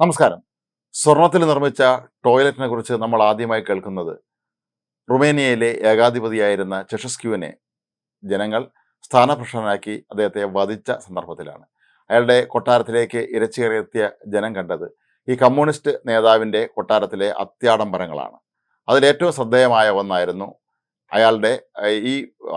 നമസ്കാരം. സ്വർണത്തിൽ നിർമ്മിച്ച ടോയ്ലറ്റിനെ കുറിച്ച് നമ്മൾ ആദ്യമായി കേൾക്കുന്നത് റുമേനിയയിലെ ഏകാധിപതിയായിരുന്ന ചെഷസ്ക്യുവിനെ ജനങ്ങൾ സ്ഥാനഭ്രഷ്ടനാക്കി അദ്ദേഹത്തെ വധിച്ച സന്ദർഭത്തിലാണ്. അയാളുടെ കൊട്ടാരത്തിലേക്ക് ഇരച്ചേറിയെത്തിയ ജനം കണ്ടത് ഈ കമ്മ്യൂണിസ്റ്റ് നേതാവിന്റെ കൊട്ടാരത്തിലെ അത്യാഡംബരങ്ങളാണ്. അതിലേറ്റവും ശ്രദ്ധേയമായ ഒന്നായിരുന്നു അയാളുടെ ഈ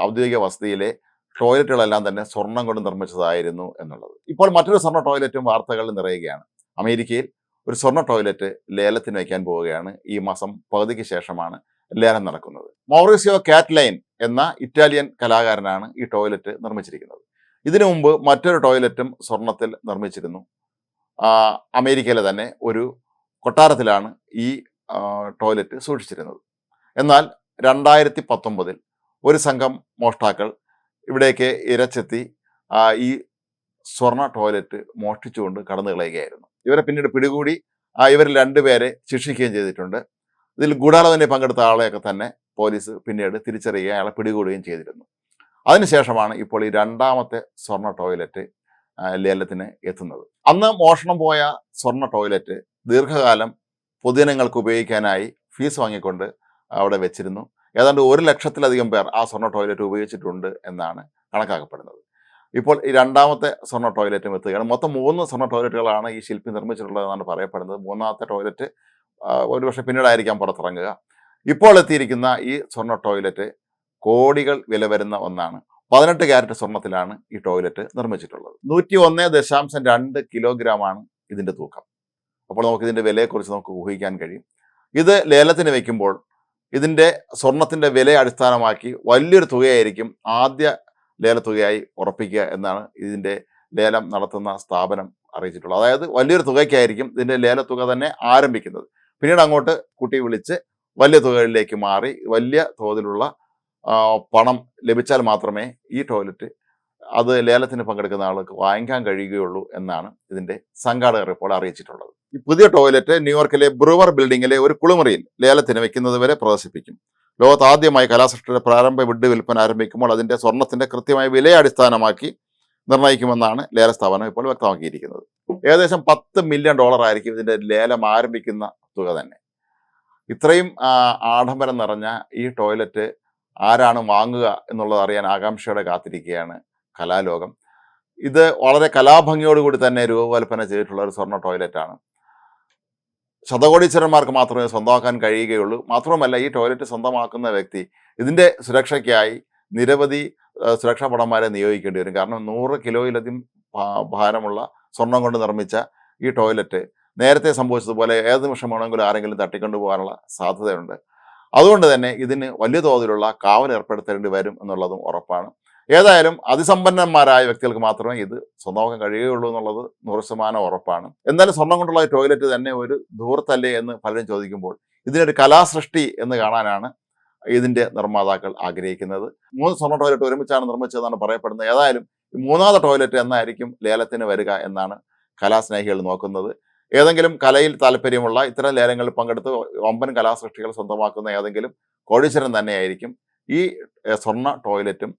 ഔദ്യോഗിക വസതിയിലെ ടോയ്ലറ്റുകളെല്ലാം തന്നെ സ്വർണം കൊണ്ട് നിർമ്മിച്ചതായിരുന്നു എന്നുള്ളത്. ഇപ്പോൾ മറ്റൊരു സ്വർണ ടോയ്ലറ്റും വാർത്തകളിൽ നിറയുകയാണ്. അമേരിക്കയിൽ ഒരു സ്വർണ ടോയ്ലറ്റ് ലേലത്തിന് വയ്ക്കാൻ പോവുകയാണ് ഈ മാസം പകുതിക്ക് ശേഷമാണ് ലേലം നടക്കുന്നത്. മൗറീസിയോ കാറ്റ്ലൈൻ എന്ന ഇറ്റാലിയൻ കലാകാരനാണ് ഈ ടോയ്ലറ്റ് നിർമ്മിച്ചിരിക്കുന്നത്. ഇതിനു മുമ്പ് മറ്റൊരു ടോയ്ലറ്റും സ്വർണത്തിൽ നിർമ്മിച്ചിരുന്നു. അമേരിക്കയിലെ തന്നെ ഒരു കൊട്ടാരത്തിലാണ് ഈ ടോയ്ലറ്റ് സൂക്ഷിച്ചിരുന്നത്. എന്നാൽ രണ്ടായിരത്തി പത്തൊമ്പതിൽ ഒരു സംഘം മോഷ്ടാക്കൾ ഇവിടേക്ക് ഇരച്ചെത്തി ഈ സ്വർണ ടോയ്ലറ്റ് മോഷ്ടിച്ചുകൊണ്ട് കടന്നു കളയുകയായിരുന്നു ഇവരെ പിന്നീട് പിടികൂടി ആ ഇവർ രണ്ടുപേരെ ശിക്ഷിക്കുകയും ചെയ്തിട്ടുണ്ട്. ഇതിൽ ഗൂഢാലോചനയിൽ പങ്കെടുത്ത ആളെയൊക്കെ തന്നെ പോലീസ് പിന്നീട് തിരിച്ചറിയുകയും അയാളെ പിടികൂടുകയും ചെയ്തിരുന്നു. അതിനുശേഷമാണ് ഇപ്പോൾ ഈ രണ്ടാമത്തെ സ്വർണ ടോയ്ലറ്റ് ലേലത്തിന് എത്തുന്നത്. അന്ന് മോഷണം പോയ സ്വർണ ടോയ്ലറ്റ് ദീർഘകാലം പൊതുജനങ്ങൾക്ക് ഉപയോഗിക്കാനായി ഫീസ് വാങ്ങിക്കൊണ്ട് അവിടെ വെച്ചിരുന്നു. ഏതാണ്ട് ഒരു ലക്ഷത്തിലധികം പേർ ആ സ്വർണ ടോയ്ലറ്റ് ഉപയോഗിച്ചിട്ടുണ്ട് എന്നാണ് കണക്കാക്കപ്പെടുന്നത്. ഇപ്പോൾ ഈ രണ്ടാമത്തെ സ്വർണ ടോയ്ലറ്റും എത്തുകയാണ്. മൊത്തം മൂന്ന് സ്വർണ ടോയ്ലറ്റുകളാണ് ഈ ശില്പി നിർമ്മിച്ചിട്ടുള്ളതെന്നാണ് പറയപ്പെടുന്നത്. മൂന്നാമത്തെ ടോയ്ലറ്റ് ഒരു ഒരുപക്ഷെ പിന്നീടായിരിക്കാം പുറത്തിറങ്ങുക. ഇപ്പോൾ എത്തിയിരിക്കുന്ന ഈ സ്വർണ ടോയ്ലറ്റ് കോടികൾ വില വരുന്ന ഒന്നാണ്. പതിനെട്ട് ക്യാരറ്റ് സ്വർണത്തിലാണ് ഈ ടോയ്ലറ്റ് നിർമ്മിച്ചിട്ടുള്ളത്. നൂറ്റി ഒന്ന് ദശാംശം രണ്ട് കിലോഗ്രാമാണ് ഇതിന്റെ തൂക്കം. അപ്പോൾ നമുക്ക് ഇതിന്റെ വിലയെക്കുറിച്ച് നമുക്ക് ഊഹിക്കാൻ കഴിയും. ഇത് ലേലത്തിന് വയ്ക്കുമ്പോൾ ഇതിന്റെ സ്വർണത്തിന്റെ വില അടിസ്ഥാനമാക്കി വലിയൊരു തുകയായിരിക്കും ആദ്യ ലേലത്തുകയായി ഉറപ്പിക്കുക എന്നാണ് ഇതിന്റെ ലേലം നടത്തുന്ന സ്ഥാപനം അറിയിച്ചിട്ടുള്ളത്. അതായത് വലിയൊരു തുകയ്ക്കായിരിക്കും ഇതിന്റെ ലേലത്തുക തന്നെ ആരംഭിക്കുന്നത്. പിന്നീട് അങ്ങോട്ട് കുട്ടി വിളിച്ച് വലിയ തുകകളിലേക്ക് മാറി വലിയ തോതിലുള്ള പണം ലഭിച്ചാൽ മാത്രമേ ഈ ടോയ്ലറ്റ് അത് ലേലത്തിന് പങ്കെടുക്കുന്ന ആൾക്ക് വാങ്ങിക്കാൻ കഴിയുകയുള്ളൂ എന്നാണ് ഇതിന്റെ സംഘാടകർ ഇപ്പോൾ അറിയിച്ചിട്ടുള്ളത്. ഈ പുതിയ ടോയ്ലറ്റ് ന്യൂയോർക്കിലെ ബ്രൂവർ ബിൽഡിങ്ങിലെ ഒരു കുളിമുറിയിൽ ലേലത്തിന് വെക്കുന്നത് വരെ പ്രദർശിപ്പിക്കും. ലോകത്ത് ആദ്യമായി കലാസൃഷ്ടിയുടെ പ്രാരംഭ വിഡ് വിൽപ്പന ആരംഭിക്കുമ്പോൾ അതിന്റെ സ്വർണത്തിന്റെ കൃത്യമായ വിലയെ അടിസ്ഥാനമാക്കി നിർണയിക്കുമെന്നാണ് ലേല സ്ഥാപനം ഇപ്പോൾ വ്യക്തമാക്കിയിരിക്കുന്നത്. ഏകദേശം പത്ത് മില്യൺ ഡോളർ ആയിരിക്കും ഇതിന്റെ ലേലം ആരംഭിക്കുന്ന തുക തന്നെ. ഇത്രയും ആഡംബരം നിറഞ്ഞ ഈ ടോയ്ലറ്റ് ആരാണ് വാങ്ങുക എന്നുള്ളത് അറിയാൻ ആകാംക്ഷയോടെ കാത്തിരിക്കുകയാണ് കലാലോകം. ഇത് വളരെ കലാഭംഗിയോടുകൂടി തന്നെ രൂപകൽപ്പന ചെയ്തിട്ടുള്ള ഒരു സ്വർണ ടോയ്ലറ്റാണ്. ശതകോടീശ്വരന്മാർക്ക് മാത്രമേ സ്വന്തമാക്കാൻ കഴിയുകയുള്ളൂ. മാത്രമല്ല ഈ ടോയ്ലറ്റ് സ്വന്തമാക്കുന്ന വ്യക്തി ഇതിന്റെ സുരക്ഷയ്ക്കായി നിരവധി സുരക്ഷാ ഭടന്മാരെ നിയോഗിക്കേണ്ടി വരും. കാരണം നൂറ് കിലോയിലധികം ഭാരമുള്ള സ്വർണം കൊണ്ട് നിർമ്മിച്ച ഈ ടോയ്ലറ്റ് നേരത്തെ സംഭവിച്ചതുപോലെ ഏത് നിമിഷം വേണമെങ്കിലും ആരെങ്കിലും തട്ടിക്കൊണ്ടു പോകാനുള്ള സാധ്യതയുണ്ട്. അതുകൊണ്ട് തന്നെ ഇതിന് വലിയ തോതിലുള്ള കാവൽ ഏർപ്പെടുത്തേണ്ടി വരും എന്നുള്ളതും ഉറപ്പാണ്. ഏതായാലും അതിസമ്പന്നന്മാരായ വ്യക്തികൾക്ക് മാത്രമേ ഇത് സ്വന്തമാക്കാൻ കഴിയുകയുള്ളൂ എന്നുള്ളത് നൂറ് ശതമാനം ഉറപ്പാണ്. എന്തായാലും സ്വർണം കൊണ്ടുള്ള ടോയ്ലറ്റ് തന്നെ ഒരു ദൂരത്തല്ലേ എന്ന് പലരും ചോദിക്കുമ്പോൾ ഇതിനൊരു കലാസൃഷ്ടി എന്ന് കാണാനാണ് ഇതിന്റെ നിർമ്മാതാക്കൾ ആഗ്രഹിക്കുന്നത്. മൂന്ന് സ്വർണ ടോയ്ലറ്റ് ഒരുമിച്ചാണ് നിർമ്മിച്ചതെന്നാണ് പറയപ്പെടുന്നത്. ഏതായാലും മൂന്നാമത്തെ ടോയ്ലറ്റ് എന്നായിരിക്കും ലേലത്തിന് വരിക എന്നാണ് കലാസ്നേഹികൾ നോക്കുന്നത്. ഏതെങ്കിലും കലയിൽ താല്പര്യമുള്ള ഇത്തരം ലേലങ്ങളിൽ പങ്കെടുത്ത് വമ്പൻ കലാസൃഷ്ടികൾ സ്വന്തമാക്കുന്ന ഏതെങ്കിലും കോടീശ്വരൻ തന്നെയായിരിക്കും ഈ സ്വർണ ടോയ്ലറ്റും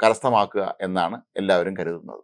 കരസ്ഥമാക്കുക എന്നാണ് എല്ലാവരും കരുതുന്നത്.